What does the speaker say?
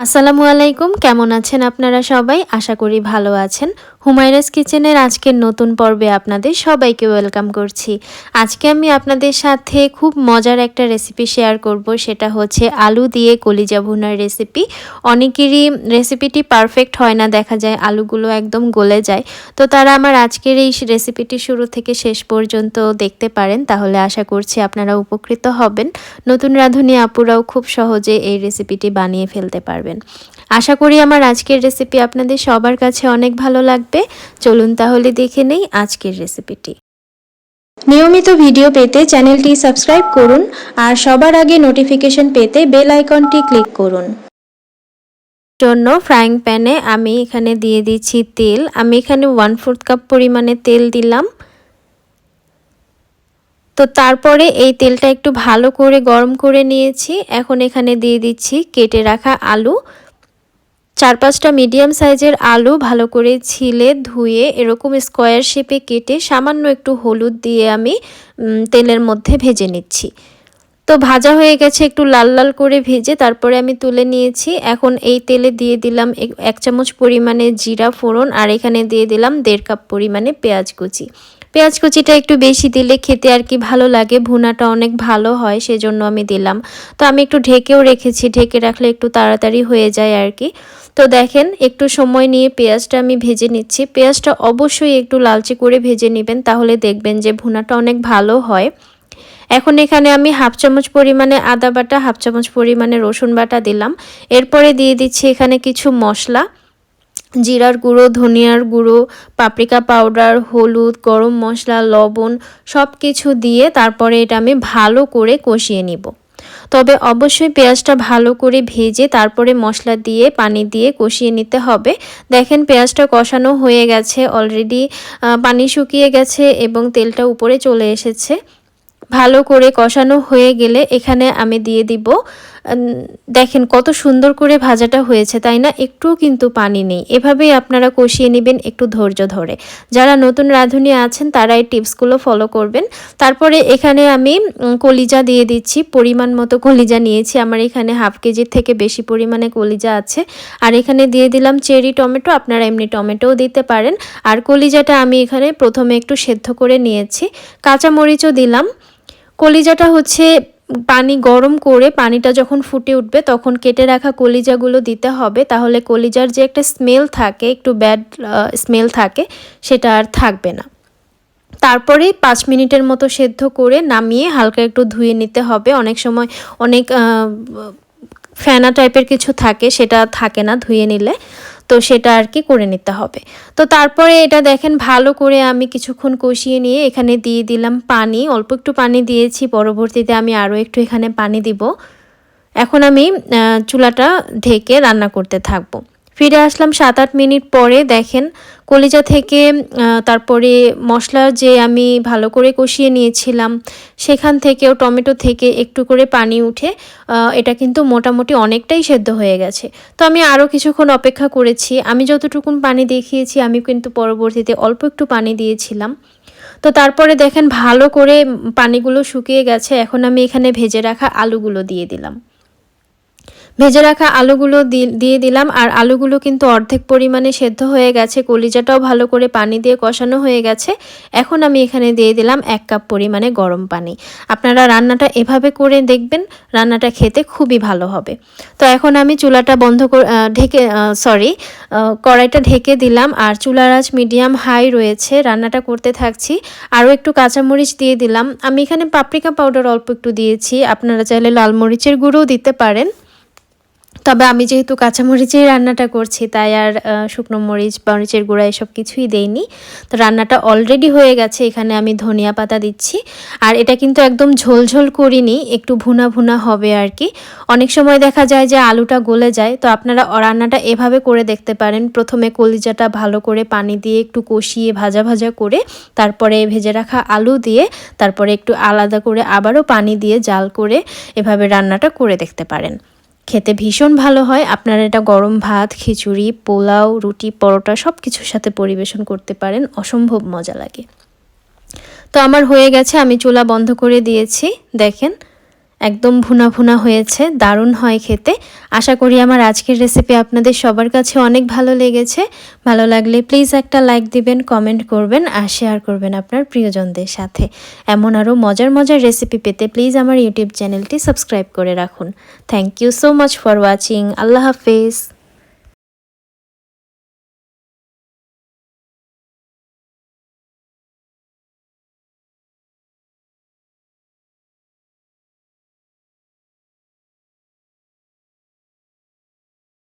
আসসালামু আলাইকুম কেমন আছেন আপনারা সবাই? আশা করি ভালো আছেন। হুমায়রাস কিচেনের আজকের নতুন পর্বে আপনাদের সবাইকে ওয়েলকাম করছি। আজকে আমি আপনাদের সাথে খুব মজার একটা রেসিপি শেয়ার করব, সেটা হচ্ছে আলু দিয়ে কলিজা ভুনার রেসিপি অনেকেরই রেসিপিটি পারফেক্ট হয় না, দেখা যায় আলুগুলো একদম গলে যায়। তো তারা আমার আজকের এই রেসিপিটি শুরু থেকে শেষ পর্যন্ত দেখতে পারেন, তাহলে আশা করছি আপনারা উপকৃত হবেন। নতুন রাঁধুনি আপুরাও খুব সহজে এই রেসিপিটি বানিয়ে ফেলতে পারবেন। আশা করি আমার আজকের রেসিপি আপনাদের সবার কাছে অনেক ভালো লাগবে। চলুন তাহলে দেখে নেই আজকের রেসিপিটি নিয়মিত ভিডিও পেতে চ্যানেলটি সাবস্ক্রাইব করুন আর সবার আগে নোটিফিকেশন পেতে বেল আইকনটি ক্লিক করুন। জন্য ফ্রাইং প্যানে আমি এখানে দিয়ে দিচ্ছি তেল। আমি এখানে ওয়ান ফোর্থ কাপ পরিমাণে তেল দিলাম। তো তারপরে এই তেলটা একটু ভালো করে গরম করে নিয়েছি। এখন এখানে দিয়ে দিচ্ছি কেটে রাখা আলু। চার পাঁচটা মিডিয়াম সাইজের আলু ভালো করে ছিলে, ধুয়ে এরকম স্কোয়ার শেপে কেটে সামান্য একটু হলুদ দিয়ে আমি তেলের মধ্যে ভেজে নিচ্ছি। তো ভাজা হয়ে গেছে, একটু লাল লাল করে ভেজে তারপরে আমি তুলে নিয়েছি। এখন এই তেলে দিয়ে দিলাম এক চামচ পরিমাণে জিরা ফোড়ন আর এখানে দিয়ে দিলাম দেড় কাপ পরিমাণে পেঁয়াজ কুচি। পেঁয়াজ কুচিটা একটু বেশি দিলে খেতে আর কি ভালো লাগে, ভুনাটা অনেক ভালো হয়, সেজন্য আমি দিলাম। তো আমি একটু ঢেকেও রেখেছি, ঢেকে রাখলে একটু তাড়াতাড়ি হয়ে যায় আর কি। তো দেখেন, একটু সময় নিয়ে পেঁয়াজটা আমি ভেজে নিচ্ছি। পেঁয়াজটা অবশ্যই একটু লালচে করে ভেজে নেবেন, তাহলে দেখবেন যে ভুনাটা অনেক ভালো হয়। এখন এখানে আমি হাফ চামচ পরিমাণে আদা বাটা, হাফ চামচ পরিমাণে রসুন বাটা দিলাম। এরপরে দিয়ে দিচ্ছি এখানে কিছু মশলা। জিরার গুঁড়ো, ধনিয়ার গুঁড়ো, পাপরিকা পাউডার, হলুদ, গরম মশলা, লবণ সব কিছু দিয়ে তারপরে এটা আমি ভালো করে কষিয়ে নিব। তবে অবশ্যই পেঁয়াজটা ভালো করে ভেজে তারপরে মশলা দিয়ে, পানি দিয়ে কষিয়ে নিতে হবে। দেখেন পেঁয়াজটা কষানো হয়ে গেছে অলরেডি পানি শুকিয়ে গেছে এবং তেলটা উপরে চলে এসেছে। ভালো করে কষানো হয়ে গেলে এখানে আমি দিয়ে দিব। দেখেন কত সুন্দর করে ভাজাটা হয়েছে, তাই না? একটুও কিন্তু পানি নেই। এভাবেই আপনারা কষিয়ে নেবেন একটু ধৈর্য ধরে। যারা নতুন রাঁধুনি আছেন, তারা এই টিপসগুলো ফলো করবেন। তারপরে এখানে আমি কলিজা দিয়ে দিচ্ছি। পরিমাণ মতো কলিজা নিয়েছি। আমার এখানে হাফ কেজির থেকে বেশি পরিমাণে কলিজা আছে। আর এখানে দিয়ে দিলাম চেরি টমেটো। আপনারা এমনি টমেটোও দিতে পারেন। আর কলিজাটা আমি এখানে প্রথমে একটু সেদ্ধ করে নিয়েছি। কাঁচামরিচও দিলাম। কলিজাটা হচ্ছে পানি গরম করে পানিটা যখন ফুটে উঠবে তখন কেটে রাখা কলিজাগুলো দিতে হবে। তাহলে কলিজার যে একটা স্মেল থাকে, একটু ব্যাড স্মেল থাকে, সেটা আর থাকবে না। তারপরে পাঁচ মিনিটের মতো সেদ্ধ করে নামিয়ে হালকা একটু ধুয়ে নিতে হবে। অনেক সময় অনেক ফ্যানা টাইপের কিছু থাকে, সেটা থাকে না ধুয়ে নিলে। তো সেটা আর কি করে নিতে হবে। তো তারপরে এটা দেখেন, ভালো করে আমি কিছুক্ষণ কষিয়ে নিয়ে এখানে দিয়ে দিলাম পানি। অল্প একটু পানি দিয়েছি, পরবর্তীতে আমি আরও একটু এখানে পানি দিব। এখন আমি চুলাটা ঢেকে রান্না করতে থাকব। ফিরে আসলাম সাত আট মিনিট পরে, দেখেন, কলিজা থেকে তারপরে মশলা যে আমি ভালো করে কষিয়ে নিয়েছিলাম, সেখান থেকেও টমেটো থেকে একটু করে পানি উঠে এটা কিন্তু মোটামুটি অনেকটাই সেদ্ধ হয়ে গেছে। তো আমি আরও কিছুক্ষণ অপেক্ষা করেছি। আমি যতটুকুন পানি দেখিয়েছি, আমি কিন্তু পরবর্তীতে অল্প একটু পানি দিয়েছিলাম। তো তারপরে দেখেন, ভালো করে পানিগুলো শুকিয়ে গেছে। এখন আমি এখানে ভেজে রাখা আলুগুলো দিয়ে দিলাম। ভেজে রাখা আলুগুলো দিয়ে দিলাম, আর আলুগুলো কিন্তু অর্ধেক পরিমাণে সেদ্ধ হয়ে গেছে। কলিজাটাও ভালো করে পানি দিয়ে কষানো হয়ে গেছে। এখন আমি এখানে দিয়ে দিলাম এক কাপ পরিমাণে গরম পানি। আপনারা রান্নাটা এভাবে করে দেখবেন, রান্নাটা খেতে খুবই ভালো হবে। তো এখন আমি চুলাটা বন্ধ ঢেকে সরি কড়াইটা ঢেকে দিলাম, আর চুলার আঁচ মিডিয়াম হাই রয়েছে। রান্নাটা করতে থাকছি। আরও একটু কাঁচামরিচ দিয়ে দিলাম। আমি এখানে পাপরিকা পাউডার অল্প একটু দিয়েছি। আপনারা চাইলে লাল মরিচের গুঁড়োও দিতে পারেন। তবে আমি যেহেতু কাঁচামরিচেই রান্নাটা করছি, তাই আর শুকনো মরিচ, মরিচের গুঁড়া এসব কিছুই দেইনি। তো রান্নাটা অলরেডি হয়ে গেছে, এখানে আমি ধনিয়া পাতা দিচ্ছি। আর এটা কিন্তু একদম ঝোলঝোল করিনি, একটু ভুনা ভুনা হবে আর কি অনেক সময় দেখা যায় যে আলুটা গলে যায়, তো আপনারা রান্নাটা এভাবে করে দেখতে পারেন। প্রথমে কলিজাটা ভালো করে পানি দিয়ে একটু কষিয়ে ভাজা ভাজা করে, তারপরে ভেজে রাখা আলু দিয়ে, তারপরে একটু আলাদা করে আবারও পানি দিয়ে জাল করে এভাবে রান্নাটা করে দেখতে পারেন। খেতে ভীষণ ভালো হয়। আপনারা এটা গরম ভাত, খিচুড়ি, পোলাও, রুটি, পরোটা সব কিছুর সাথে পরিবেশন করতে পারেন। অসম্ভব মজা লাগে। তো আমার হয়ে গেছে, আমি চুলা বন্ধ করে দিয়েছি। দেখেন একদম ভুনা ভুনা হয়েছে, দারুণ হয় খেতে। আশা করি আমার আজকের রেসিপি আপনাদের সবার কাছে অনেক ভালো লেগেছে। ভালো লাগলে প্লিজ একটা লাইক দিবেন কমেন্ট করবেন আর শেয়ার করবেন আপনার প্রিয়জনদের সাথে। এমন আরও মজার মজার রেসিপি পেতে প্লিজ আমার ইউটিউব চ্যানেলটি সাবস্ক্রাইব করে রাখুন। Thank you so much for watching আল্লাহ হাফেজ।